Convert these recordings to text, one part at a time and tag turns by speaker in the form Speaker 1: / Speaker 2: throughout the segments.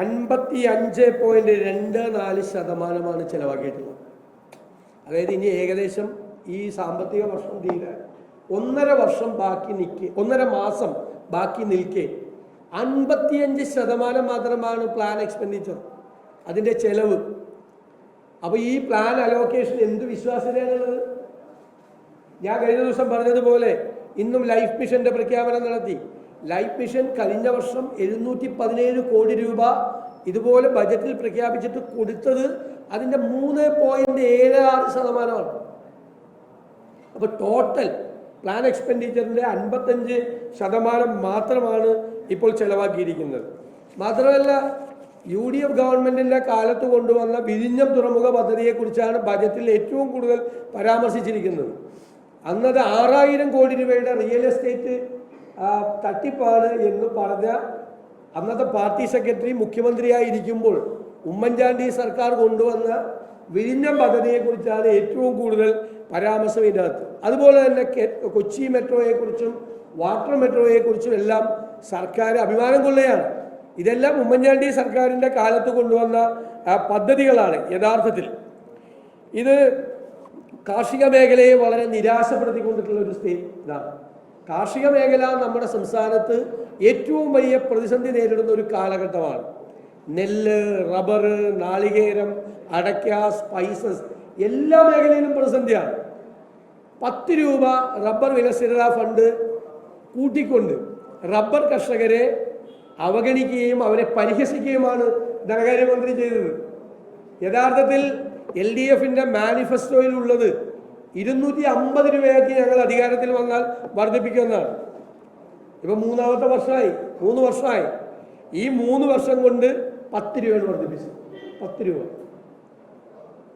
Speaker 1: അൻപത്തി അഞ്ച് പോയിന്റ് രണ്ട് നാല് ശതമാനമാണ് ചിലവാക്കിയിട്ടുള്ളത്. അതായത് ഇനി ഏകദേശം ഈ സാമ്പത്തിക വർഷം തീരാൻ ഒന്നര വർഷം ബാക്കി നിൽക്കെ ഒന്നര മാസം ബാക്കി നിൽക്കെ. അൻപത്തിയഞ്ച് ശതമാനം മാത്രമാണ് പ്ലാൻ എക്സ്പെൻഡിച്ചർ അതിന്റെ ചെലവ്. അപ്പോൾ ഈ പ്ലാൻ അലോക്കേഷൻ എന്ത് വിശ്വാസ്യതയാണുള്ളത്? ഞാൻ കഴിഞ്ഞ ദിവസം പറഞ്ഞതുപോലെ ഇന്നും ലൈഫ് മിഷന്റെ പ്രഖ്യാപനം നടത്തി. ലൈഫ് മിഷൻ കഴിഞ്ഞ വർഷം എഴുന്നൂറ്റി പതിനേഴ് കോടി രൂപ ഇതുപോലെ ബജറ്റിൽ പ്രഖ്യാപിച്ചിട്ട് കൊടുത്തത് അതിന്റെ മൂന്ന് പോയിന്റ് ഏഴ് ആറ് ശതമാനമാണ്. അപ്പോൾ ടോട്ടൽ പ്ലാൻ എക്സ്പെൻഡിച്ചറിന്റെ അൻപത്തഞ്ച് ശതമാനം മാത്രമാണ് ഇപ്പോൾ ചെലവാക്കിയിരിക്കുന്നത്. മാത്രമല്ല യു ഡി എഫ് ഗവൺമെന്റിന്റെ കാലത്ത് കൊണ്ടുവന്ന വിഴിഞ്ഞം തുറമുഖ പദ്ധതിയെക്കുറിച്ചാണ് ബജറ്റിൽ ഏറ്റവും കൂടുതൽ പരാമർശിച്ചിരിക്കുന്നത്. അന്നത് ആറായിരം കോടി രൂപയുടെ റിയൽ എസ്റ്റേറ്റ് തട്ടിപ്പാണ് എന്ന് പറഞ്ഞ അന്നത്തെ പാർട്ടി സെക്രട്ടറി മുഖ്യമന്ത്രിയായിരിക്കുമ്പോൾ ഉമ്മൻചാണ്ടി സർക്കാർ കൊണ്ടുവന്ന വിഴിഞ്ഞം പദ്ധതിയെക്കുറിച്ചാണ് ഏറ്റവും കൂടുതൽ പരാമർശം ഇതിനകത്ത് അതുപോലെ തന്നെ കൊച്ചി മെട്രോയെക്കുറിച്ചും വാട്ടർ മെട്രോയെക്കുറിച്ചും എല്ലാം സർക്കാർ അഭിമാനം കൊള്ളുകയാണ്. ഇതെല്ലാം ഉമ്മൻചാണ്ടി സർക്കാരിന്റെ കാലത്ത് കൊണ്ടുവന്ന പദ്ധതികളാണ് യഥാർത്ഥത്തിൽ. ഇത് കാർഷിക മേഖലയെ വളരെ നിരാശപ്പെടുത്തിക്കൊണ്ടിട്ടുള്ള ഒരു സ്ഥിതി ഇതാണ്. കാർഷിക മേഖല നമ്മുടെ സംസ്ഥാനത്ത് ഏറ്റവും വലിയ പ്രതിസന്ധി നേരിടുന്ന ഒരു കാലഘട്ടമാണ്. നെല്ല് റബ്ബർ നാളികേരം അടയ്ക്ക സ്പൈസസ് എല്ലാ മേഖലയിലും പ്രതിസന്ധിയാണ്. പത്ത് രൂപ റബ്ബർ വികസിത ഫണ്ട് കൂട്ടിക്കൊണ്ട് റബ്ബർ കർഷകരെ അവഗണിക്കുകയും അവരെ പരിഹസിക്കുകയുമാണ് ധനകാര്യമന്ത്രി ചെയ്തത്. യഥാർത്ഥത്തിൽ എൽ ഡി എഫിന്റെ മാനിഫെസ്റ്റോയിലുള്ളത് ഇരുന്നൂറ്റി അമ്പത് രൂപയാക്കി ഞങ്ങൾ അധികാരത്തിൽ വന്നാൽ വർദ്ധിപ്പിക്കുമെന്നാണ്. ഇപ്പൊ മൂന്നാമത്തെ വർഷമായി മൂന്ന് വർഷമായി. ഈ മൂന്ന് വർഷം കൊണ്ട് പത്ത് രൂപയാണ് വർദ്ധിപ്പിച്ചത്. പത്ത് രൂപ.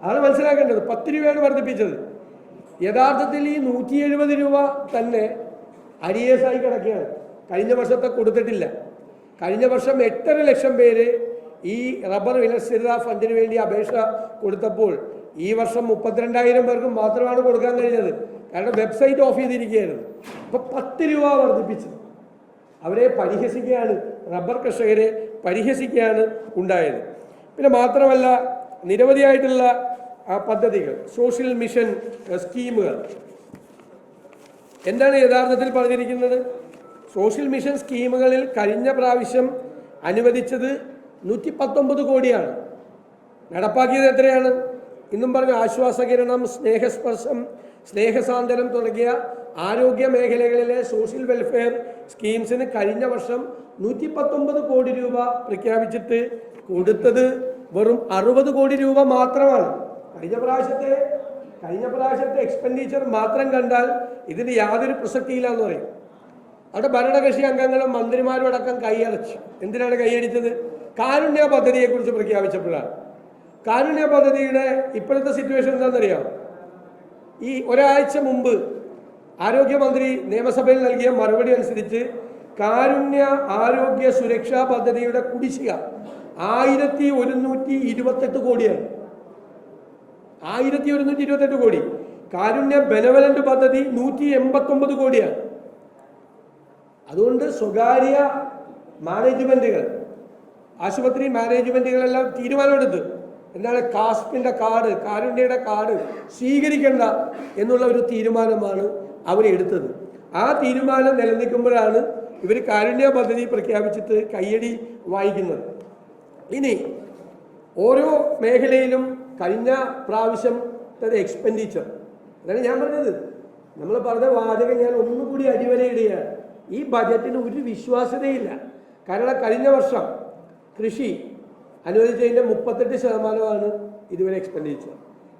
Speaker 1: അതാണ് മനസ്സിലാക്കേണ്ടത്. പത്ത് രൂപയാണ് വർദ്ധിപ്പിച്ചത്. യഥാർത്ഥത്തിൽ ഈ നൂറ്റി എഴുപത് രൂപ തന്നെ അരിയേഴ്സായി കിടക്കുകയാണ്. കഴിഞ്ഞ വർഷത്തെ കൊടുത്തിട്ടില്ല. കഴിഞ്ഞ വർഷം എട്ടര ലക്ഷം പേര് ഈ റബ്ബർ വിലസ്ഥിരത ഫണ്ടിന് വേണ്ടി അപേക്ഷ കൊടുത്തപ്പോൾ ഈ വർഷം മുപ്പത്തിരണ്ടായിരം പേർക്ക് മാത്രമാണ് കൊടുക്കാൻ കഴിഞ്ഞത്. കാരണം വെബ്സൈറ്റ് ഓഫ് ചെയ്തിരിക്കുകയായിരുന്നു. അപ്പൊ പത്ത് രൂപ വർദ്ധിപ്പിച്ചു. അവരെ പരിഹസിക്കുകയാണ് റബ്ബർ കർഷകരെ പരിഹസിക്കുകയാണ് ഉണ്ടായത്. പിന്നെ മാത്രമല്ല നിരവധിയായിട്ടുള്ള പദ്ധതികൾ സോഷ്യൽ മിഷൻ സ്കീമുകൾ. എന്താണ് യഥാർത്ഥത്തിൽ പറഞ്ഞിരിക്കുന്നത്? സോഷ്യൽ മിഷൻ സ്കീമുകളിൽ കഴിഞ്ഞ പ്രാവശ്യം അനുവദിച്ചത് നൂറ്റി പത്തൊമ്പത് കോടിയാണ്. നടപ്പാക്കിയത് എത്രയാണ്? ഇന്നും പറഞ്ഞ ആശ്വാസകിരണം സ്നേഹസ്പർശം സ്നേഹസാന്തരം തുടങ്ങിയ ആരോഗ്യ മേഖലകളിലെ സോഷ്യൽ വെൽഫെയർ സ്കീംസിന് കഴിഞ്ഞ വർഷം നൂറ്റി പത്തൊമ്പത് കോടി രൂപ പ്രഖ്യാപിച്ചിട്ട് കൊടുത്തത് വെറും അറുപത് കോടി രൂപ മാത്രമാണ്. കഴിഞ്ഞ പ്രാവശ്യത്തെ കഴിഞ്ഞ പ്രാവശ്യത്തെ എക്സ്പെൻഡിച്ചർ മാത്രം കണ്ടാൽ ഇതിന് യാതൊരു പ്രസക്തിയില്ല എന്ന് പറയും. അവിടെ ഭരണകക്ഷി അംഗങ്ങളും മന്ത്രിമാരും അടക്കം കൈയടച്ചു. എന്തിനാണ് കൈയടിച്ചത്? കാരുണ്യ പദ്ധതിയെക്കുറിച്ച് പ്രഖ്യാപിച്ചപ്പോഴാണ്. കാരുണ്യ പദ്ധതിയുടെ ഇപ്പോഴത്തെ സിറ്റുവേഷൻ എന്താണെന്നറിയാം ഈ ഒരാഴ്ച മുമ്പ് ആരോഗ്യമന്ത്രി നിയമസഭയിൽ നൽകിയ മറുപടി അനുസരിച്ച് കാരുണ്യ ആരോഗ്യ സുരക്ഷാ പദ്ധതിയുടെ കുടിശ്ശിക ആയിരത്തി ഒരുന്നൂറ്റി ഇരുപത്തെട്ട് കോടിയാണ് ആയിരത്തി ഒരുന്നൂറ്റി ഇരുപത്തെട്ട് കോടി. കാരുണ്യ ബെനവലന്റ് പദ്ധതി നൂറ്റി എൺപത്തൊമ്പത് കോടിയാണ്. അതുകൊണ്ട് സ്വകാര്യ മാനേജ്മെന്റുകൾ ആശുപത്രി മാനേജ്മെന്റുകളെല്ലാം തീരുമാനമെടുത്ത് എന്താണ് കാസ്പിന്റെ കാർഡ് കാരുണ്യയുടെ കാർഡ് സ്വീകരിക്കേണ്ട എന്നുള്ള ഒരു തീരുമാനമാണ് അവരെടുത്തത് ആ തീരുമാനം നിലനിൽക്കുമ്പോഴാണ് ഇവർ കാരുണ്യ പദ്ധതി പ്രഖ്യാപിച്ചിട്ട് കയ്യടി വായിക്കുന്നത് ഇനി ഓരോ മേഖലയിലും കഴിഞ്ഞ പ്രാവശ്യത്തെ എക്സ്പെൻഡിച്ചർ അതാണ് ഞാൻ പറഞ്ഞത്. നമ്മൾ പറഞ്ഞ വാചകം ഞാൻ ഒന്നുകൂടി അടിവരയിടുകയാണ്. ഈ ബജറ്റിന് ഒരു വിശ്വാസ്യതയില്ല. കാരണം കഴിഞ്ഞ വർഷം കൃഷി അനുവദിച്ചതിന്റെ മുപ്പത്തെട്ട് ശതമാനമാണ് ഇതുവരെ എക്സ്പെൻഡിച്ചർ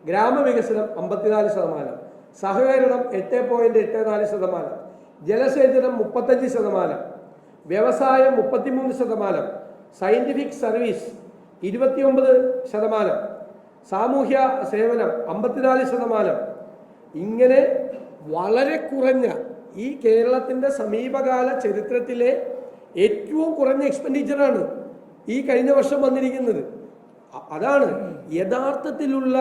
Speaker 1: ഗ്രാമവികസനം അമ്പത്തിനാല് ശതമാനം. സഹകരണം എട്ട് പോയിന്റ് എട്ട് നാല് ശതമാനം. ജലസേചനം മുപ്പത്തഞ്ച് ശതമാനം. വ്യവസായം മുപ്പത്തിമൂന്ന് ശതമാനം. സയന്റിഫിക് സർവീസ് ഇരുപത്തിയൊമ്പത് ശതമാനം. സാമൂഹ്യ സേവനം അമ്പത്തിനാല് ശതമാനം. ഇങ്ങനെ വളരെ കുറഞ്ഞ ഈ കേരളത്തിന്റെ സമീപകാല ചരിത്രത്തിലെ ഏറ്റവും കുറഞ്ഞ എക്സ്പെൻഡിച്ചറാണ് ഈ കഴിഞ്ഞ വർഷം വന്നിരിക്കുന്നത്. അതാണ് യഥാർത്ഥത്തിലുള്ള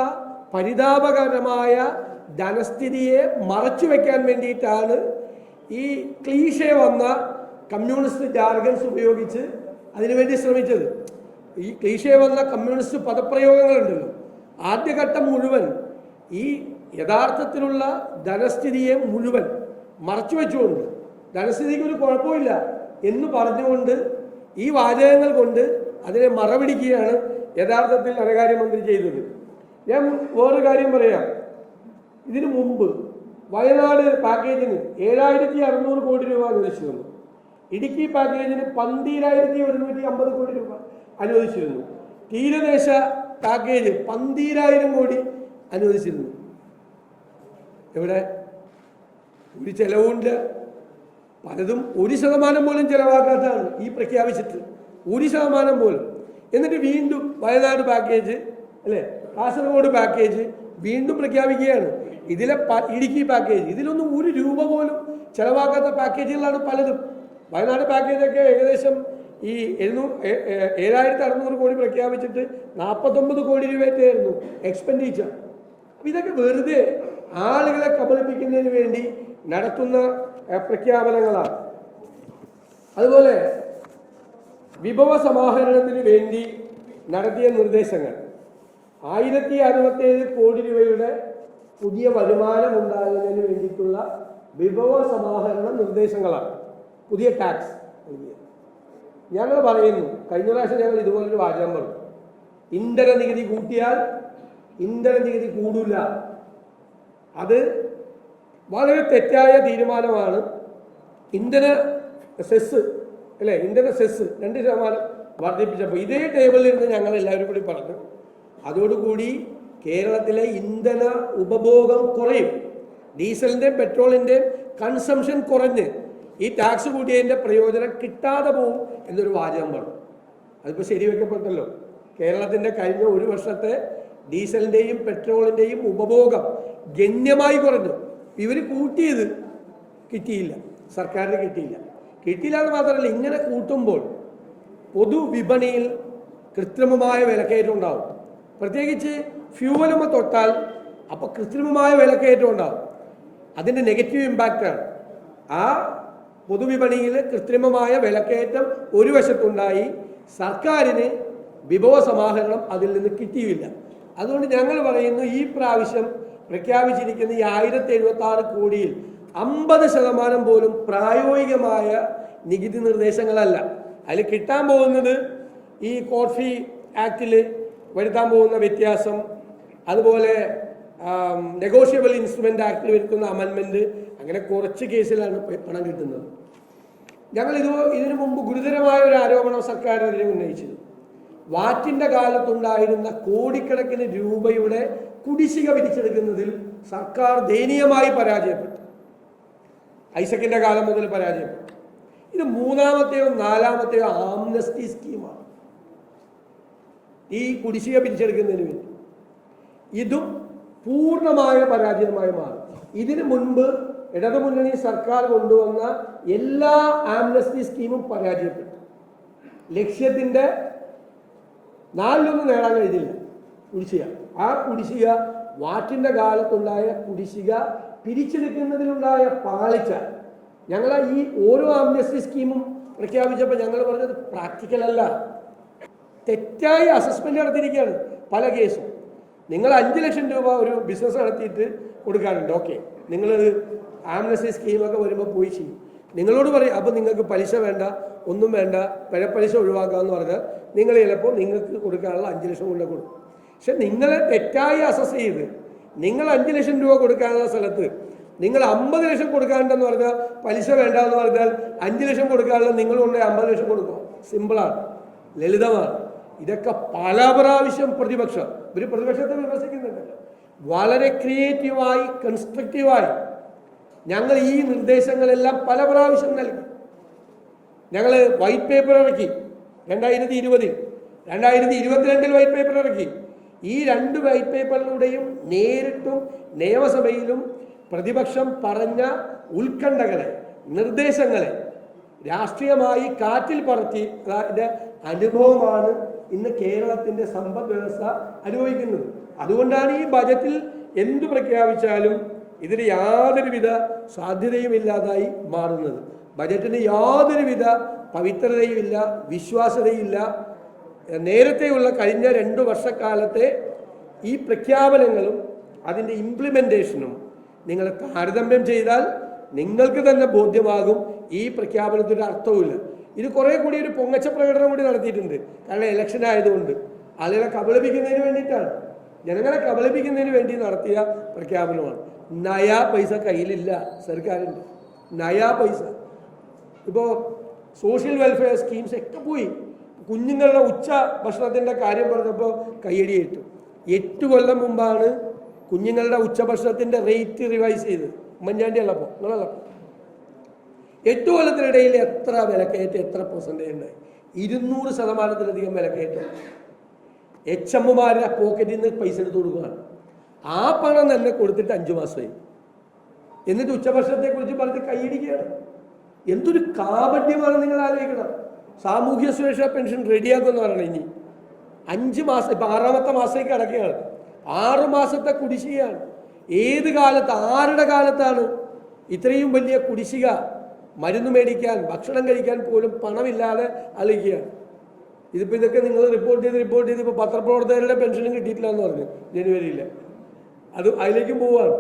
Speaker 1: പരിതാപകരമായ ധനസ്ഥിതിയെ മറച്ചു വെക്കാൻ വേണ്ടിയിട്ടാണ് ഈ ക്ലീഷെ വന്ന കമ്മ്യൂണിസ്റ്റ് ജാർഗൻസ് ഉപയോഗിച്ച് അതിനുവേണ്ടി ശ്രമിച്ചത്. ഈ ക്ലീശേ വന്ന കമ്മ്യൂണിസ്റ്റ് പദപ്രയോഗങ്ങളുണ്ടല്ലോ. ആദ്യഘട്ടം മുഴുവൻ ഈ യഥാർത്ഥത്തിലുള്ള ധനസ്ഥിതിയെ മുഴുവൻ മറച്ചു വെച്ചുകൊണ്ട് ധനസ്ഥിതിക്ക് ഒരു കുഴപ്പമില്ല എന്ന് പറഞ്ഞുകൊണ്ട് ഈ വാചകങ്ങൾ കൊണ്ട് അതിനെ മറപിടിക്കുകയാണ് യഥാർത്ഥത്തിൽ ധനകാര്യമന്ത്രി ചെയ്തത്. ഞാൻ വേറൊരു കാര്യം പറയാം. ഇതിനു മുമ്പ് വയനാട് പാക്കേജിന് ഏഴായിരത്തി അറുന്നൂറ് കോടി രൂപ അനുവദിച്ചിരുന്നു. ഇടുക്കി പാക്കേജിന് പന്തീരായിരത്തി ഒരുന്നൂറ്റി അമ്പത് കോടി രൂപ അനുവദിച്ചിരുന്നു. തീരദേശ പാക്കേജ് പന്തീരായിരം കോടി അനുവദിച്ചിരുന്നു. എവിടെ? ഒരു ചെലവുണ്ട്. പലതും ഒരു ശതമാനം പോലും ചെലവാക്കാത്തതാണ് ഈ പ്രഖ്യാപിച്ചിട്ട്. ഒരു ശതമാനം പോലും. എന്നിട്ട് വീണ്ടും വയനാട് പാക്കേജ് അല്ലേ? കാസർഗോഡ് പാക്കേജ് വീണ്ടും പ്രഖ്യാപിക്കുകയാണ്. ഇതിലെ ഇടുക്കി പാക്കേജ് ഇതിലൊന്നും ഒരു രൂപ പോലും ചിലവാക്കാത്ത പാക്കേജുകളാണ് പലതും. വയനാട് പാക്കേജൊക്കെ ഏകദേശം ഈ എഴുന്നൂ ഏഴായിരത്തി അറുന്നൂറ് കോടി പ്രഖ്യാപിച്ചിട്ട് നാൽപ്പത്തൊമ്പത് കോടി രൂപയായിരുന്നു എക്സ്പെൻഡിച്ചർ അപ്പം ഇതൊക്കെ വെറുതെ ആളുകളെ കബളിപ്പിക്കുന്നതിന് വേണ്ടി നടത്തുന്ന പ്രഖ്യാപനങ്ങളാണ്. അതുപോലെ വിഭവ സമാഹരണത്തിന് വേണ്ടി നടത്തിയ നിർദ്ദേശങ്ങൾ. ആയിരത്തി അറുപത്തേഴ് കോടി രൂപയുടെ പുതിയ വരുമാനം ഉണ്ടാകുന്നതിന് വേണ്ടിയിട്ടുള്ള വിഭവ സമാഹരണ നിർദ്ദേശങ്ങളാണ്. പുതിയ ടാക്സ് ഞങ്ങൾ പറയുന്നു കഴിഞ്ഞ പ്രാവശ്യം ഞങ്ങൾ ഇതുപോലൊരു വാചകം പറഞ്ഞു. ഇന്ധന നികുതി കൂട്ടിയാൽ ഇന്ധന നികുതി കൂടില്ല. അത് വളരെ തെറ്റായ തീരുമാനമാണ് ഇന്ധന സെസ് അല്ലേ? ഇന്ധന സെസ് രണ്ട് ശതമാനം വർദ്ധിപ്പിച്ചപ്പോൾ ഇതേ ടേബിളിൽ നിന്ന് ഞങ്ങൾ എല്ലാവരും കൂടി പറഞ്ഞു അതോടുകൂടി കേരളത്തിലെ ഇന്ധന ഉപഭോഗം കുറയും ഡീസലിന്റെയും പെട്രോളിന്റെയും കൺസംഷൻ കുറഞ്ഞ് ഈ ടാക്സ് കൂട്ടിയതിന്റെ പ്രയോജനം കിട്ടാതെ പോവും എന്നൊരു വാചകം പറഞ്ഞു. അതിപ്പോൾ ശരിവെക്കപ്പെട്ടല്ലോ. കേരളത്തിന്റെ കഴിഞ്ഞ ഒരു വർഷത്തെ ഡീസലിന്റെയും പെട്രോളിന്റെയും ഉപഭോഗം ഗണ്യമായി കുറഞ്ഞു. ഇവർ കൂട്ടിയത് കിട്ടിയില്ല. സർക്കാരിന് കിട്ടിയില്ല. കിട്ടിയില്ല എന്ന് മാത്രമല്ല ഇങ്ങനെ കൂട്ടുമ്പോൾ പൊതുവിപണിയിൽ കൃത്രിമമായ വിലക്കയറ്റം ഉണ്ടാവും. പ്രത്യേകിച്ച് ഫ്യൂവലുമ തൊട്ടാൽ അപ്പോൾ കൃത്രിമമായ വിലക്കയറ്റം ഉണ്ടാവും. അതിന്റെ നെഗറ്റീവ് ഇമ്പാക്റ്റാണ് ആ പൊതുവിപണിയിൽ കൃത്രിമമായ വിലക്കയറ്റം ഒരു വശത്തുണ്ടായി സർക്കാരിന് വിഭവ സമാഹരണം അതിൽ നിന്ന് കിട്ടിയില്ല. അതുകൊണ്ട് ഞങ്ങൾ പറയുന്നു ഈ പ്രാവശ്യം പ്രഖ്യാപിച്ചിരിക്കുന്ന ഈ ആയിരത്തി എഴുപത്തി ആറ് കോടിയിൽ അമ്പത് ശതമാനം പോലും പ്രായോഗികമായ നികുതി നിർദ്ദേശങ്ങളല്ല. അതിൽ കിട്ടാൻ പോകുന്നത് ഈ കോഫി ആക്റ്റിൽ വരുത്താൻ പോകുന്ന വ്യത്യാസം അതുപോലെ നെഗോഷ്യബിൾ ഇൻസ്ട്രുമെന്റ് ആക്ടിൽ വരുത്തുന്ന അമൻമെന്റ് അങ്ങനെ കുറച്ച് കേസിലാണ് പണം കിട്ടുന്നത്. ഞങ്ങൾ ഇത് ഇതിനു മുമ്പ് ഗുരുതരമായ ഒരു ആരോപണം സർക്കാരിനെതിരെ ഉന്നയിച്ചത് വാറ്റിന്റെ കാലത്തുണ്ടായിരുന്ന കോടിക്കണക്കിന് രൂപയുടെ കുടിശ്ശിക പിരിച്ചെടുക്കുന്നതിൽ സർക്കാർ ദയനീയമായി പരാജയപ്പെട്ടു. ഐസക്കിന്റെ കാലം മുതൽ പരാജയപ്പെട്ടു. ഇത് മൂന്നാമത്തെയോ നാലാമത്തെയോ ആംനസ്റ്റി സ്കീമാണ്. ഈ കുടിശ്ശിക പിരിച്ചെടുക്കുന്നതിന് വേണ്ടി. ഇതും പൂർണമായ പരാജയമായി മാറും. ഇതിനു മുൻപ് ഇടതുമുന്നണി സർക്കാർ കൊണ്ടുവന്ന എല്ലാ ആംനസ്റ്റി സ്കീമും പരാജയപ്പെട്ടു. ലക്ഷ്യത്തിന്റെ നാലിലൊന്നും നേടാൻ കഴിഞ്ഞില്ല കുടിശ്ശിക. ആ കുടിശ്ശിക വാറ്റിന്റെ കാലത്തുണ്ടായ കുടിശ്ശിക പിരിച്ചെടുക്കുന്നതിലുണ്ടായ പാളിച്ച. ഞങ്ങൾ ഈ ഓരോ ആംനസ്റ്റി സ്കീമും പ്രഖ്യാപിച്ചപ്പോൾ ഞങ്ങൾ പറഞ്ഞത് പ്രാക്ടിക്കൽ അല്ല. തെറ്റായ അസസ്മെന്റ് നടത്തിയിരിക്കുകയാണ് പല കേസും. നിങ്ങൾ അഞ്ച് ലക്ഷം രൂപ ഒരു ബിസിനസ് നടത്തിയിട്ട് കൊടുക്കാറുണ്ട്. ഓക്കെ നിങ്ങൾ ആംനസ്റ്റി സ്കീമൊക്കെ വരുമ്പോൾ പോയി ചെയ്യും. നിങ്ങളോട് പറയും അപ്പോൾ നിങ്ങൾക്ക് പലിശ വേണ്ട ഒന്നും വേണ്ട പിഴപ്പലിശ ഒഴിവാക്കാമെന്ന് പറഞ്ഞാൽ നിങ്ങൾ ചിലപ്പോൾ നിങ്ങൾക്ക് കൊടുക്കാനുള്ള അഞ്ച് ലക്ഷം കൊണ്ട് കൊടുക്കും. പക്ഷെ നിങ്ങളെ തെറ്റായി അസസ് ചെയ്ത് നിങ്ങൾ അഞ്ച് ലക്ഷം രൂപ കൊടുക്കാനുള്ള സ്ഥലത്ത് നിങ്ങൾ അമ്പത് ലക്ഷം കൊടുക്കാനുണ്ടെന്ന് പറഞ്ഞാൽ പലിശ വേണ്ട എന്ന് പറഞ്ഞാൽ അഞ്ച് ലക്ഷം കൊടുക്കാനുള്ള നിങ്ങൾ കൊണ്ട് അമ്പത് ലക്ഷം കൊടുക്കും സിമ്പിളാണ് ലളിതമാണ്. ഇതൊക്കെ പല പ്രാവശ്യം പ്രതിപക്ഷം ഒരു പ്രതിപക്ഷത്തെ വിമർശിക്കുന്നുണ്ടല്ലോ വളരെ ക്രിയേറ്റീവായി കൺസ്ട്രക്റ്റീവായി ഞങ്ങൾ ഈ നിർദ്ദേശങ്ങളെല്ലാം പല പ്രാവശ്യം നൽകി. ഞങ്ങൾ വൈറ്റ് പേപ്പർ ഇറക്കി. രണ്ടായിരത്തി ഇരുപതിൽ. രണ്ടായിരത്തി ഇരുപത്തിരണ്ടിൽ വൈറ്റ് പേപ്പർ ഇറക്കി. ഈ രണ്ട് വൈറ്റ് പേപ്പറിലൂടെയും നേരിട്ടും നിയമസഭയിലും പ്രതിപക്ഷം പറഞ്ഞ ഉത്കണ്ഠകളെ നിർദ്ദേശങ്ങളെ രാഷ്ട്രീയമായി കാറ്റിൽ പറത്തി അതിന്റെ അനുഭവമാണ് ഇന്ന് കേരളത്തിന്റെ സമ്പദ് വ്യവസ്ഥ അനുഭവിക്കുന്നത്. അതുകൊണ്ടാണ് ഈ ബജറ്റിൽ എന്തു പ്രഖ്യാപിച്ചാലും ഇതിന് യാതൊരുവിധ സാധ്യതയും ഇല്ലാതായി മാറുന്നത്. ബജറ്റിന് യാതൊരുവിധ പവിത്രതയുമില്ല വിശ്വാസതയില്ല നേരത്തെയുള്ള കഴിഞ്ഞ രണ്ട് വർഷക്കാലത്തെ ഈ പ്രഖ്യാപനങ്ങളും അതിന്റെ ഇംപ്ലിമെന്റേഷനും നിങ്ങൾ താരതമ്യം ചെയ്താൽ നിങ്ങൾക്ക് തന്നെ ബോധ്യമാകും. ഈ പ്രഖ്യാപനത്തിന്റെ അർത്ഥവുമില്ല. ഇത് കുറേ കൂടി ഒരു പൊങ്ങച്ച പ്രകടനം കൂടി നടത്തിയിട്ടുണ്ട്. കാരണം ഇലക്ഷൻ ആയതുകൊണ്ട്. ആളുകളെ കബളിപ്പിക്കുന്നതിന് വേണ്ടിയിട്ടാണ്. ജനങ്ങളെ കബളിപ്പിക്കുന്നതിന് വേണ്ടി നടത്തിയ പ്രഖ്യാപനമാണ്. നയാ പൈസ കയ്യിലില്ല. സർക്കാരിന്റെ. നയാ പൈസ. ഇപ്പോൾ സോഷ്യൽ വെൽഫെയർ സ്കീംസ് ഒക്കെ പോയി. കുഞ്ഞുങ്ങളുടെ ഉച്ച ഭക്ഷണത്തിന്റെ കാര്യം പറഞ്ഞപ്പോൾ കയ്യടി ഏറ്റു. എട്ട് കൊല്ലം മുമ്പാണ് കുഞ്ഞുങ്ങളുടെ ഉച്ചഭക്ഷണത്തിന്റെ റേറ്റ് റിവൈസ് ചെയ്തത് ഉമ്മൻചാണ്ടി ഉള്ളപ്പോൾ നിങ്ങളുള്ളപ്പോൾ എട്ട് കൊല്ലത്തിനിടയിൽ എത്ര വിലക്കയറ്റം എത്ര പെർസെന്റേജ് ഉണ്ടായി? ഇരുന്നൂറ് ശതമാനത്തിലധികം വിലക്കയറ്റം. എച്ച് എമ്മുമാരുടെ പോക്കറ്റിൽ നിന്ന് പൈസ എടുത്ത് കൊടുക്കുകയാണ് ആ പണം തന്നെ കൊടുത്തിട്ട് അഞ്ചു മാസമായി. എന്നിട്ട് ഉച്ചഭക്ഷണത്തെക്കുറിച്ച് പറഞ്ഞ് കൈയിടിക്കുകയാണ് എന്തൊരു കാപട്യമാണ് നിങ്ങൾ ആലോചിക്കണം സാമൂഹ്യ സുരക്ഷാ പെൻഷൻ റെഡിയാക്കുമെന്ന് പറയണം ഇനി. അഞ്ച് മാസം ഇപ്പം ആറാമത്തെ മാസത്തേക്ക് അടക്കുകയാണ് ആറു മാസത്തെ കുടിശ്ശികയാണ്. ഏത് കാലത്ത് ആരുടെ കാലത്താണ് ഇത്രയും വലിയ കുടിശ്ശിക മരുന്ന് മേടിക്കാൻ ഭക്ഷണം കഴിക്കാൻ പോലും പണമില്ലാതെ അളിക്കുകയാണ് ഇതിപ്പോൾ ഇതൊക്കെ നിങ്ങൾ റിപ്പോർട്ട് ചെയ്ത് റിപ്പോർട്ട് ചെയ്ത് ഇപ്പോൾ പത്രപ്രവർത്തകരുടെ പെൻഷനും കിട്ടിയിട്ടില്ല എന്ന് പറഞ്ഞു. ജനുവരിയിൽ അത് അതിലേക്കും പോവുകയാണ്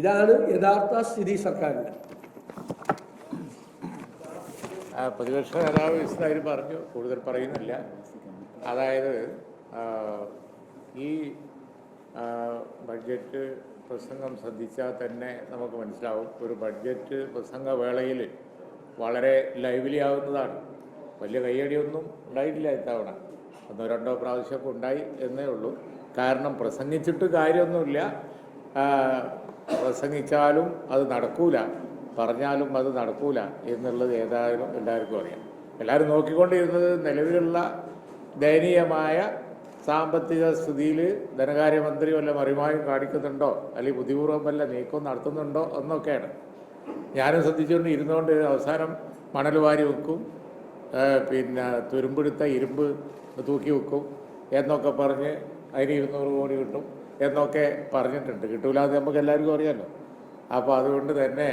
Speaker 1: ഇതാണ് യഥാർത്ഥ സ്ഥിതി
Speaker 2: സർക്കാരിന്റെ പ്രതിപക്ഷ നേതാവ് വിശദമായിട്ട് പറഞ്ഞു കൂടുതൽ പറയുന്നില്ല. അതായത് ഈ ബഡ്ജറ്റ് പ്രസംഗം ശ്രദ്ധിച്ചാൽ തന്നെ നമുക്ക് മനസ്സിലാവും. ഒരു ബഡ്ജറ്റ് പ്രസംഗ വേളയിൽ വളരെ ലൈവ്ലി ആവുന്നതാണ്. വലിയ കയ്യടിയൊന്നും ഉണ്ടായിട്ടില്ല ഇത്തവണ. ഒന്നോ രണ്ടോ പ്രാവശ്യമൊക്കെ ഉണ്ടായി എന്നേ ഉള്ളൂ. കാരണം പ്രസംഗിച്ചിട്ട് കാര്യമൊന്നുമില്ല. പ്രസംഗിച്ചാലും അത് നടക്കൂല. പറഞ്ഞാലും അത് നടക്കൂല എന്നുള്ളത് ഏതായാലും എല്ലാവർക്കും അറിയാം. എല്ലാവരും നോക്കിക്കൊണ്ടിരുന്നത് നിലവിലുള്ള ദയനീയമായ സാമ്പത്തിക സ്ഥിതിയിൽ ധനകാര്യമന്ത്രി വല്ല മറിമായും കാണിക്കുന്നുണ്ടോ? അല്ലെങ്കിൽ ബുദ്ധിപൂർവം വല്ല നീക്കം നടത്തുന്നുണ്ടോ എന്നൊക്കെയാണ്. ഞാനും ശ്രദ്ധിച്ചുകൊണ്ട് ഇരുന്നുകൊണ്ട് അവസാനം മണൽ വാരി വെക്കും പിന്നെ തുരുമ്പെടുത്ത ഇരുമ്പ് തൂക്കി വെക്കും എന്നൊക്കെ പറഞ്ഞ് അതിന് ഇരുന്നൂറ് കോടി കിട്ടും എന്നൊക്കെ പറഞ്ഞിട്ടുണ്ട്. കിട്ടൂലാതെ നമുക്ക് എല്ലാവർക്കും അറിയാമല്ലോ അപ്പോൾ അതുകൊണ്ട് തന്നെ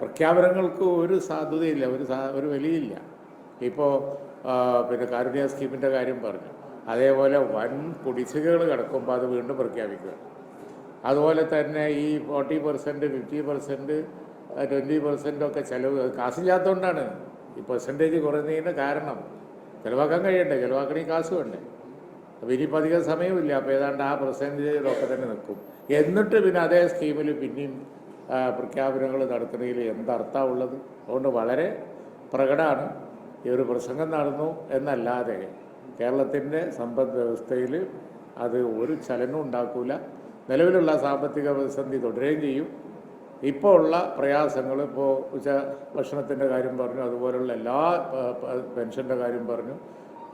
Speaker 2: പ്രഖ്യാപനങ്ങൾക്ക് ഒരു സാധ്യതയില്ല ഒരു സാ ഒരു വിലയില്ല. ഇപ്പോൾ പിന്നെ കാരുണ്യ സ്കീമിന്റെ കാര്യം പറഞ്ഞു. അതേപോലെ വൻ കുടിശ്ശികകൾ കിടക്കുമ്പോൾ അത് വീണ്ടും പ്രഖ്യാപിക്കുക. അതുപോലെ തന്നെ ഈ forty percent fifty percent twenty percent ഒക്കെ ചിലവ് കാശില്ലാത്തതുകൊണ്ടാണ് ഈ പെർസെന്റേജ് കുറഞ്ഞതിന്റെ കാരണം ചിലവാക്കാൻ കഴിയണ്ടേ? ചിലവാക്കണേ കാശ് വേണ്ടേ? അപ്പോൾ ഇനിയിപ്പോൾ അധികം സമയമില്ല. അപ്പോൾ ഏതാണ്ട് ആ പെർസെന്റേജിലൊക്കെ തന്നെ നിൽക്കും. എന്നിട്ട് പിന്നെ അതേ സ്കീമിൽ പിന്നെയും പ്രഖ്യാപനങ്ങൾ നടത്തുന്നതിൽ എന്തർത്ഥമുള്ളത് അതുകൊണ്ട് വളരെ പ്രകടമാണ്. ഈ ഒരു പ്രസംഗം നടന്നു എന്നല്ലാതെ കേരളത്തിന്റെ സമ്പദ് വ്യവസ്ഥയിൽ അത് ഒരു ചലനവും ഉണ്ടാക്കൂല. നിലവിലുള്ള സാമ്പത്തിക പ്രതിസന്ധി തുടരുകയും ചെയ്യും. ഇപ്പോൾ ഉള്ള പ്രയാസങ്ങൾ ഇപ്പോൾ ഉച്ച ഭക്ഷണത്തിന്റെ കാര്യം പറഞ്ഞു അതുപോലുള്ള എല്ലാ പെൻഷന്റെ കാര്യം പറഞ്ഞു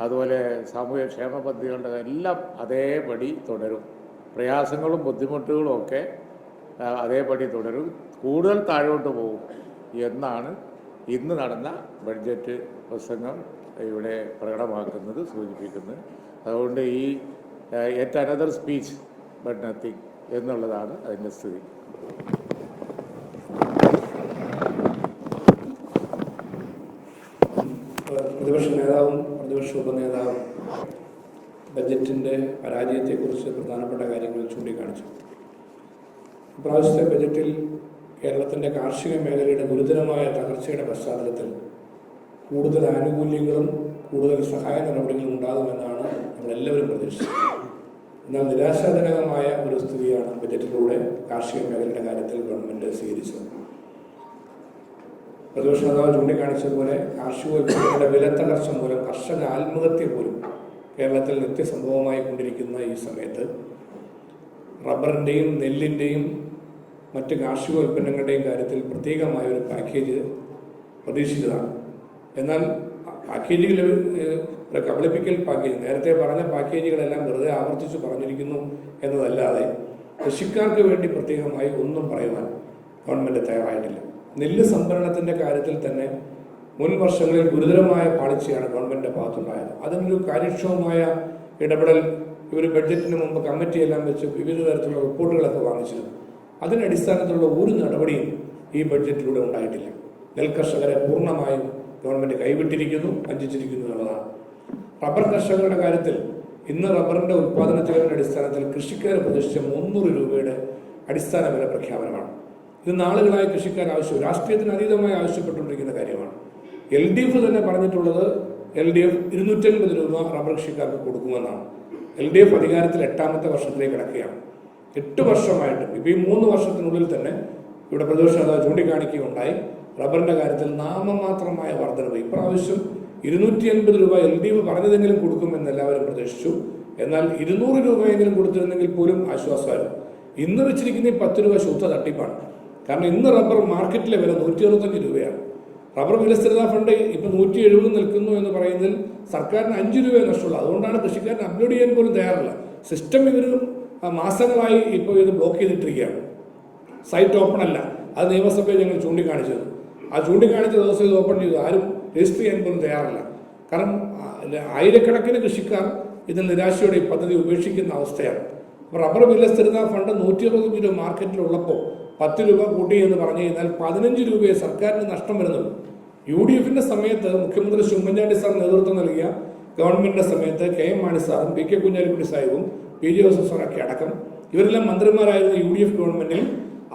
Speaker 2: അതുപോലെ സാമൂഹ്യ ക്ഷേമ പദ്ധതികളുടെ എല്ലാം അതേപടി തുടരും. പ്രയാസങ്ങളും ബുദ്ധിമുട്ടുകളും ഒക്കെ അതേപടി തുടരും. കൂടുതൽ താഴോട്ട് പോകും എന്നാണ് ഇന്ന് നടന്ന ബഡ്ജറ്റ് പ്രസംഗം ഇവിടെ പ്രകടമാക്കുന്നത് സൂചിപ്പിക്കുന്നത്. അതുകൊണ്ട് ഈ yet another speech but nothing എന്നുള്ളതാണ് അതിന്റെ സ്ഥിതി.
Speaker 3: പ്രതിപക്ഷ നേതാവും പ്രതിപക്ഷ ഉപനേതാവും ബജറ്റിന്റെ പരാജയത്തെക്കുറിച്ച് പ്രധാനപ്പെട്ട കാര്യങ്ങൾ ചൂണ്ടിക്കാണിച്ചു. ഇപ്രാവശ്യത്തെ ബജറ്റിൽ കേരളത്തിന്റെ കാർഷിക മേഖലയുടെ ഗുരുതരമായ തകർച്ചയുടെ പശ്ചാത്തലത്തിൽ കൂടുതൽ ആനുകൂല്യങ്ങളും കൂടുതൽ സഹായ നടപടികളും ഉണ്ടാകുമെന്നാണ് നമ്മളെല്ലാവരും പ്രതീക്ഷിച്ചത്. എന്നാൽ നിരാശാജനകമായ ഒരു സ്ഥിതിയാണ് ബജറ്റിലൂടെ കാർഷിക മേഖലയുടെ കാര്യത്തിൽ ഗവൺമെന്റ് സ്വീകരിച്ചത്. പ്രതിപക്ഷ നേതാവ് ചൂണ്ടിക്കാണിച്ചതുപോലെ കാർഷികോൽപ്പന്നങ്ങളുടെ വില തകർച്ച മൂലം കർഷക ആത്മഹത്യ പോലും കേരളത്തിൽ നിത്യസംഭവമായി കൊണ്ടിരിക്കുന്ന ഈ സമയത്ത് റബ്ബറിന്റെയും നെല്ലിന്റെയും മറ്റ് കാർഷിക ഉൽപ്പന്നങ്ങളുടെയും കാര്യത്തിൽ പ്രത്യേകമായ ഒരു പാക്കേജ് പ്രതീക്ഷിച്ചതാണ്. എന്നാൽ പാക്കേജുകൾ കബളിപ്പിക്കൽ പാക്കേജ് നേരത്തെ പറഞ്ഞ പാക്കേജുകളെല്ലാം വെറുതെ ആവർത്തിച്ച് പറഞ്ഞിരിക്കുന്നു എന്നതല്ലാതെ കൃഷിക്കാർക്ക് വേണ്ടി പ്രത്യേകമായി ഒന്നും പറയുവാൻ ഗവൺമെന്റ് തയ്യാറായിട്ടില്ല. നെല്ല് സംഭരണത്തിന്റെ കാര്യത്തിൽ തന്നെ മുൻ വർഷങ്ങളിൽ ഗുരുതരമായ പാളിച്ചയാണ് ഗവൺമെന്റിന്റെ ഭാഗത്തുണ്ടായത്. അതിനൊരു കാര്യക്ഷമമായ ഇടപെടൽ ഇവർ ബഡ്ജറ്റിന് മുമ്പ് കമ്മിറ്റിയെല്ലാം വെച്ച് വിവിധ തരത്തിലുള്ള റിപ്പോർട്ടുകളൊക്കെ വാങ്ങിച്ചിരുന്നു. അതിന്റെ അടിസ്ഥാനത്തിലുള്ള ഒരു നടപടിയും ഈ ബഡ്ജറ്റിലൂടെ ഉണ്ടായിട്ടില്ല. നെൽകർഷകരെ പൂർണമായും ഗവൺമെന്റ് കൈവിട്ടിരിക്കുന്നു വഞ്ചിച്ചിരിക്കുന്നു എന്നുള്ളതാണ്. റബ്ബർ കർഷകരുടെ കാര്യത്തിൽ ഇന്ന് റബ്ബറിന്റെ ഉൽപ്പാദന ചെലവിന്റെ അടിസ്ഥാനത്തിൽ കൃഷിക്കാർ പ്രതീക്ഷിച്ച മുന്നൂറ് രൂപയുടെ അടിസ്ഥാന വില പ്രഖ്യാപനമാണ്. ഇത് നാളുകളായി കൃഷിക്കാർ ആവശ്യം രാഷ്ട്രീയത്തിന് അതീതമായി ആവശ്യപ്പെട്ടുകൊണ്ടിരിക്കുന്ന കാര്യമാണ്. എൽ ഡി എഫ് തന്നെ പറഞ്ഞിട്ടുള്ളത് എൽ ഡി എഫ് ഇരുന്നൂറ്റൻപത് രൂപ റബ്ബർ കൃഷിക്കാർക്ക് കൊടുക്കുമെന്നാണ്. എൽ ഡി എഫ് അധികാരത്തിൽ എട്ടാമത്തെ വർഷത്തിലേക്ക് കിടക്കുകയാണ്. എട്ട് വർഷമായിട്ട് ഇപ്പൊ ഈ മൂന്ന് വർഷത്തിനുള്ളിൽ തന്നെ ഇവിടെ പ്രതിപക്ഷ നേതാവ് ചൂണ്ടിക്കാണിക്കുകയുണ്ടായി. റബ്ബറിന്റെ കാര്യത്തിൽ നാമമാത്രമായ വർധനവ്. ഇപ്രാവശ്യം ഇരുന്നൂറ്റി അൻപത് രൂപ എൽ ഡി എഫ് പറഞ്ഞതെങ്കിലും കൊടുക്കുമെന്ന് എല്ലാവരും പ്രതീക്ഷിച്ചു. എന്നാൽ ഇരുന്നൂറ് രൂപയെങ്കിലും കൊടുത്തിരുന്നെങ്കിൽ പോലും ആശ്വാസമായിരുന്നു. ഇന്ന് വെച്ചിരിക്കുന്ന ഈ പത്ത് രൂപ ശുദ്ധ തട്ടിപ്പാണ്. കാരണം ഇന്ന് റബ്ബർ മാർക്കറ്റിലെ വില നൂറ്റി അറുപത്തഞ്ച് രൂപയാണ്. റബ്ബർ വിലസ്ഥിരതാ ഫണ്ട് ഇപ്പൊ നൂറ്റി എഴുപത് നിൽക്കുന്നു എന്ന് പറയുന്നതിൽ സർക്കാരിന് അഞ്ച് രൂപയെ നഷ്ടമുള്ളൂ. അതുകൊണ്ടാണ് കൃഷിക്കാരൻ അപ്ലോഡ് ചെയ്യാൻ പോലും തയ്യാറല്ല. സിസ്റ്റം ഇവർ മാസങ്ങളായി ഇപ്പോൾ ഇത് ബ്ലോക്ക് ചെയ്തിട്ടിരിക്കുകയാണ്. സൈറ്റ് ഓപ്പൺ അല്ല. അത് നിയമസഭയിൽ ഞങ്ങൾ ചൂണ്ടിക്കാണിച്ചത്. ആ ചൂണ്ടിക്കാണിച്ച ദിവസം ഇത് ഓപ്പൺ ചെയ്തു. ആരും രജിസ്റ്റർ ചെയ്യാൻ പോലും തയ്യാറല്ല. കാരണം ആയിരക്കണക്കിന് കൃഷിക്കാർ ഇതിൽ നിരാശയോടെ ഈ പദ്ധതി ഉപേക്ഷിക്കുന്ന അവസ്ഥയാണ്. അപ്പോൾ റബ്ബർ വിലസ്ഥിരതാ ഫണ്ട് നൂറ്റി അറുപത് രൂപ മാർക്കറ്റിലുള്ളപ്പോൾ പത്ത് രൂപ കൂട്ടി എന്ന് പറഞ്ഞു കഴിഞ്ഞാൽ പതിനഞ്ച് രൂപയെ സർക്കാരിന് നഷ്ടം വരുന്നുള്ളൂ. യു ഡി എഫിന്റെ സമയത്ത് മുഖ്യമന്ത്രി ഉമ്മൻചാണ്ടി സാർ നേതൃത്വം നൽകിയ ഗവൺമെന്റിന്റെ സമയത്ത് കെ എം മാണി സാറും പി കെ കുഞ്ഞാലിക്കുട്ടി സാഹിബും പി ജെ ജോസഫ് സാറൊക്കെ അടക്കം. ഇവരെല്ലാം മന്ത്രിമാരായിരുന്ന യു ഡി എഫ് ഗവൺമെന്റിൽ.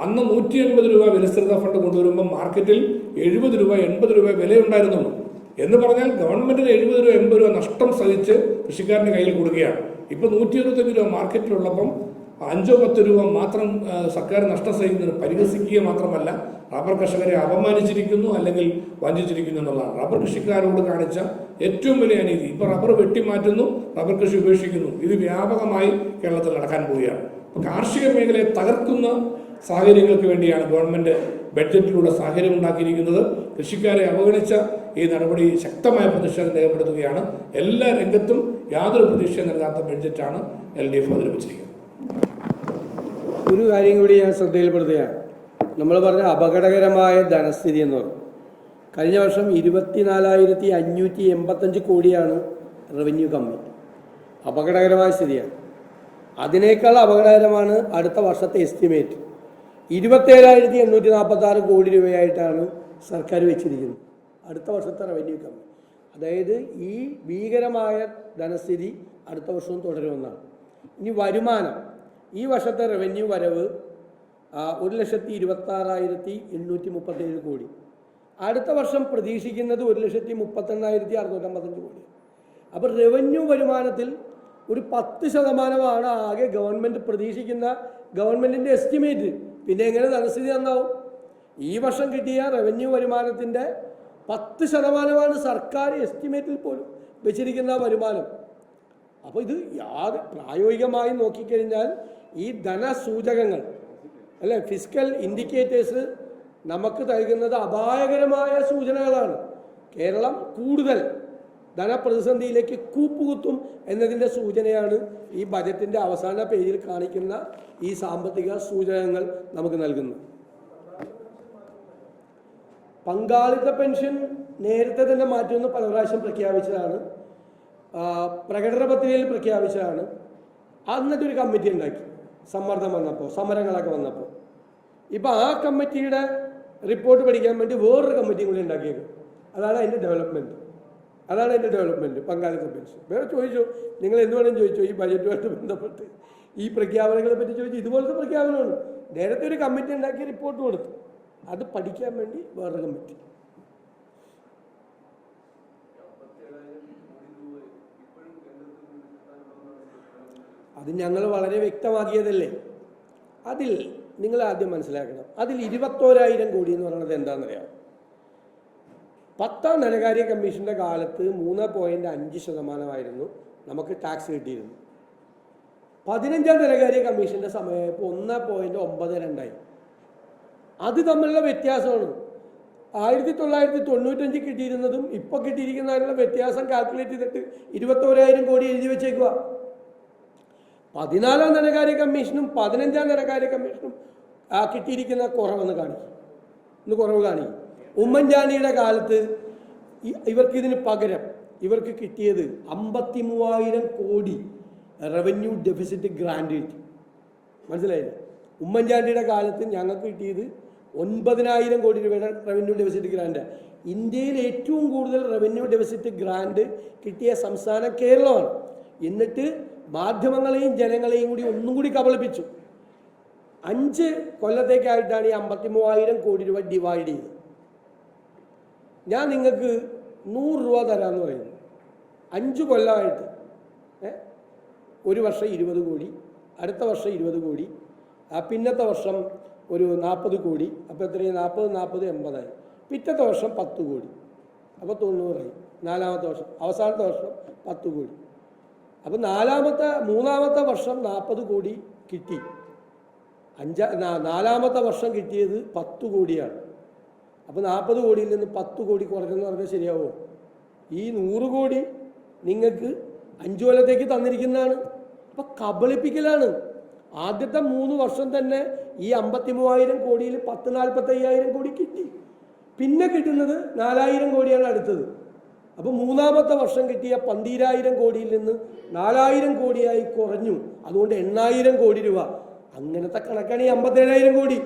Speaker 3: അന്ന് നൂറ്റി എൺപത് രൂപ വിലസ്ഥിരത ഫണ്ട് കൊണ്ടുവരുമ്പോൾ മാർക്കറ്റിൽ എഴുപത് രൂപ എൺപത് രൂപ വിലയുണ്ടായിരുന്നുള്ളൂ. എന്ന് പറഞ്ഞാൽ ഗവൺമെന്റിന് എഴുപത് രൂപ എൺപത് രൂപ നഷ്ടം സഹിച്ച് കൃഷിക്കാരന്റെ കയ്യിൽ കൊടുക്കുകയാണ് ഇപ്പൊ നൂറ്റി അറുപത്തഞ്ച് രൂപ മാർക്കറ്റിലുള്ളപ്പം അഞ്ചോ പത്ത് രൂപ മാത്രം സർക്കാർ നഷ്ടം സഹിക്കുന്നത് പരിഹസിക്കുക മാത്രമല്ല റബ്ബർ കർഷകരെ അപമാനിച്ചിരിക്കുന്നു അല്ലെങ്കിൽ വഞ്ചിച്ചിരിക്കുന്നു എന്നുള്ളതാണ്. റബ്ബർ കൃഷിക്കാരോട് കാണിച്ച ഏറ്റവും വലിയ അനീതി. ഇപ്പോൾ റബ്ബർ വെട്ടിമാറ്റുന്നു റബ്ബർ കൃഷി ഉപേക്ഷിക്കുന്നു. ഇത് വ്യാപകമായി കേരളത്തിൽ നടക്കാൻ പോവുകയാണ്. അപ്പോൾ കാർഷിക മേഖലയെ തകർക്കുന്ന സാഹചര്യങ്ങൾക്ക് വേണ്ടിയാണ് ഗവൺമെന്റ് ബഡ്ജറ്റിലൂടെ സാഹചര്യം ഉണ്ടാക്കിയിരിക്കുന്നത്. കൃഷിക്കാരെ അവഗണിച്ച ഈ നടപടി ശക്തമായ പ്രതിഷേധം രേഖപ്പെടുത്തുകയാണ്. എല്ലാ രംഗത്തും യാതൊരു പ്രതീക്ഷയും നൽകാത്ത ബഡ്ജറ്റാണ് എൽ ഡി എഫ് അവതരിപ്പിച്ചിരിക്കുന്നത്.
Speaker 1: ഒരു കാര്യം കൂടി ഞാൻ ശ്രദ്ധയിൽപ്പെടുത്തുകയാണ്. നമ്മൾ പറഞ്ഞ അപകടകരമായ ധനസ്ഥിതി എന്ന് പറഞ്ഞു കഴിഞ്ഞ വർഷം ഇരുപത്തിനാലായിരത്തി അഞ്ഞൂറ്റി എൺപത്തഞ്ച് കോടിയാണ് റവന്യൂ കമ്മി അപകടകരമായ സ്ഥിതിയാണ്. അതിനേക്കാൾ അപകടകരമാണ് അടുത്ത വർഷത്തെ എസ്റ്റിമേറ്റ് ഇരുപത്തേഴായിരത്തി എണ്ണൂറ്റി നാൽപ്പത്തി ആറ് കോടി രൂപയായിട്ടാണ് സർക്കാർ വെച്ചിരിക്കുന്നത്. അടുത്ത വർഷത്തെ റവന്യൂ കമ്മി അതായത് ഈ ഭീകരമായ ധനസ്ഥിതി അടുത്ത വർഷവും തുടരുമെന്നാണ്. ഇനി വരുമാനം. ഈ വർഷത്തെ റവന്യൂ വരവ് ഒരു ലക്ഷത്തി ഇരുപത്തി ആറായിരത്തി എണ്ണൂറ്റി മുപ്പത്തേഴ് കോടി. അടുത്ത വർഷം പ്രതീക്ഷിക്കുന്നത് ഒരു ലക്ഷത്തി മുപ്പത്തെണ്ണായിരത്തി അറുന്നൂറ്റമ്പത്തഞ്ച് കോടി അപ്പോൾ റവന്യൂ വരുമാനത്തിൽ ഒരു പത്ത് ശതമാനമാണ് ആകെ ഗവൺമെന്റ് പ്രതീക്ഷിക്കുന്ന ഗവൺമെന്റിന്റെ എസ്റ്റിമേറ്റ് പിന്നെ എങ്ങനെ ധനസ്ഥിതി നന്നാവും? ഈ വർഷം കിട്ടിയ റവന്യൂ വരുമാനത്തിന്റെ പത്ത് ശതമാനമാണ് സർക്കാർ എസ്റ്റിമേറ്റിൽ പോലും വെച്ചിരിക്കുന്ന വരുമാനം. അപ്പോൾ ഇത് യാത് പ്രായോഗികമായി നോക്കിക്കഴിഞ്ഞാൽ ഈ ധനസൂചകങ്ങൾ അല്ലെ ഫിസിക്കൽ ഇൻഡിക്കേറ്റേഴ്സ് നമുക്ക് നൽകുന്നത് അപായകരമായ സൂചനകളാണ്. കേരളം കൂടുതൽ ധനപ്രതിസന്ധിയിലേക്ക് കൂപ്പുകുത്തും എന്നതിന്റെ സൂചനയാണ് ഈ ബജറ്റിന്റെ അവസാന പേജിൽ കാണിക്കുന്ന ഈ സാമ്പത്തിക സൂചകങ്ങൾ നമുക്ക് നൽകുന്നു പങ്കാളിത്ത പെൻഷൻ നേരത്തെ തന്നെ മാറ്റുമെന്ന് പല പ്രാവശ്യം പ്രഖ്യാപിച്ചതാണ്. പ്രകടന പത്രികയിൽ പ്രഖ്യാപിച്ചതാണ്. അന്നത്തെ ഒരു കമ്മിറ്റി ഉണ്ടാക്കി. സമ്മർദ്ദം വന്നപ്പോൾ സമരങ്ങളൊക്കെ വന്നപ്പോൾ. ഇപ്പം ആ കമ്മിറ്റിയുടെ റിപ്പോർട്ട് പഠിക്കാൻ വേണ്ടി വേറൊരു കമ്മിറ്റിയും കൂടി ഉണ്ടാക്കിയത് അതാണ് അതിന്റെ ഡെവലപ്മെന്റ് അതാണ് അതിന്റെ ഡെവലപ്മെന്റ് പങ്കാളിത്ത പെൻഷൻ വേറെ ചോദിച്ചു നിങ്ങൾ എന്ത് വേണമെങ്കിലും ചോദിച്ചു? ഈ ബജറ്റുമായിട്ട് ബന്ധപ്പെട്ട്. ഈ പ്രഖ്യാപനങ്ങളെ പറ്റി ചോദിച്ചു ഇതുപോലത്തെ പ്രഖ്യാപനമാണ്. നേരത്തെ ഒരു കമ്മിറ്റി ഉണ്ടാക്കി റിപ്പോർട്ട് കൊടുത്തു. അത് പഠിക്കാൻ വേണ്ടി വേറൊരു കമ്മിറ്റി. അത് ഞങ്ങൾ വളരെ വ്യക്തമാക്കിയതല്ലേ? അതിൽ നിങ്ങൾ ആദ്യം മനസ്സിലാക്കണം. അതിൽ ഇരുപത്തോരായിരം കോടി എന്ന് പറയുന്നത് എന്താണെന്നറിയാം പത്താം ധനകാര്യ കമ്മീഷന്റെ കാലത്ത് മൂന്ന് പോയിന്റ് അഞ്ച് ശതമാനമായിരുന്നു നമുക്ക് ടാക്സ് കിട്ടിയിരുന്നു പതിനഞ്ചാം ധനകാര്യ കമ്മീഷന്റെ സമയമായപ്പോൾ ഒന്ന് പോയിന്റ് ഒമ്പത് രണ്ടായി. അത് തമ്മിലുള്ള വ്യത്യാസമാണ്. ആയിരത്തി തൊള്ളായിരത്തി തൊണ്ണൂറ്റഞ്ച് കിട്ടിയിരുന്നതും ഇപ്പോൾ കിട്ടിയിരിക്കുന്നതിനുള്ള വ്യത്യാസം കാൽക്കുലേറ്റ് ചെയ്തിട്ട് ഇരുപത്തോരായിരം കോടി എഴുതി വെച്ചേക്കുക പതിനാലാം ധനകാര്യ കമ്മീഷനും പതിനഞ്ചാം ധനകാര്യ കമ്മീഷനും കിട്ടിയിരിക്കുന്ന കുറവെന്ന് കാണിക്കും. ഇന്ന് കുറവ് കാണിക്കും. ഉമ്മൻചാണ്ടിയുടെ കാലത്ത് ഇവർക്ക് ഇതിന് പകരം ഇവർക്ക് കിട്ടിയത് അമ്പത്തി മൂവായിരം കോടി റവന്യൂ ഡെഫിസിറ്റ് ഗ്രാൻഡ് കിട്ടി. മനസ്സിലായില്ലേ? ഉമ്മൻചാണ്ടിയുടെ കാലത്ത് ഞങ്ങൾക്ക് കിട്ടിയത് ഒൻപതിനായിരം കോടി രൂപയുടെ റവന്യൂ ഡെഫിസിറ്റ് ഗ്രാൻഡ് ഇന്ത്യയിൽ ഏറ്റവും കൂടുതൽ റവന്യൂ ഡെഫിസിറ്റ് ഗ്രാൻഡ് കിട്ടിയ സംസ്ഥാനം കേരളമാണ്. എന്നിട്ട് മാധ്യമങ്ങളെയും ജനങ്ങളെയും കൂടി ഒന്നും കൂടി കബളിപ്പിച്ചു. അഞ്ച് കൊല്ലത്തേക്കായിട്ടാണ് ഈ അമ്പത്തി മൂവായിരം കോടി രൂപ ഡിവൈഡ് ചെയ്തത്. ഞാൻ നിങ്ങൾക്ക് നൂറ് രൂപ തരാമെന്ന് പറയുന്നു. അഞ്ച് കൊല്ലമായിട്ട് ഒരു വർഷം ഇരുപത് കോടി അടുത്ത വർഷം ഇരുപത് കോടി പിന്നത്തെ വർഷം ഒരു നാൽപ്പത് കോടി അപ്പോൾ എത്രയും നാൽപ്പത് നാൽപ്പത് എൺപതായി. പിറ്റത്തെ വർഷം പത്ത് കോടി അപ്പോൾ തൊണ്ണൂറായി. നാലാമത്തെ വർഷം അവസാനത്തെ വർഷം പത്ത് കോടി. അപ്പോൾ നാലാമത്തെ മൂന്നാമത്തെ വർഷം നാൽപ്പത് കോടി കിട്ടി. അഞ്ചാ നാലാമത്തെ വർഷം കിട്ടിയത് പത്ത് കോടിയാണ്. അപ്പോൾ നാൽപ്പത് കോടിയിൽ നിന്ന് പത്ത് കോടി കുറഞ്ഞെന്ന് പറഞ്ഞാൽ ശരിയാവുമോ ഈ നൂറ് കോടി നിങ്ങൾക്ക് അഞ്ചു കൊല്ലത്തേക്ക് തന്നിരിക്കുന്നതാണ്. അപ്പം കബളിപ്പിക്കലാണ്. ആദ്യത്തെ മൂന്ന് വർഷം തന്നെ ഈ അമ്പത്തി മൂവായിരം കോടിയിൽ പത്ത് നാൽപ്പത്തി അയ്യായിരം കോടി കിട്ടി. പിന്നെ കിട്ടുന്നത് നാലായിരം കോടിയാണ് അടുത്തത്. അപ്പോൾ മൂന്നാമത്തെ വർഷം കിട്ടിയ പന്തീരായിരം കോടിയിൽ നിന്ന് നാലായിരം കോടിയായി കുറഞ്ഞു. അതുകൊണ്ട് എണ്ണായിരം കോടി രൂപ. അങ്ങനത്തെ കണക്കാണ് ഈ അമ്പത്തേഴായിരം കോടി.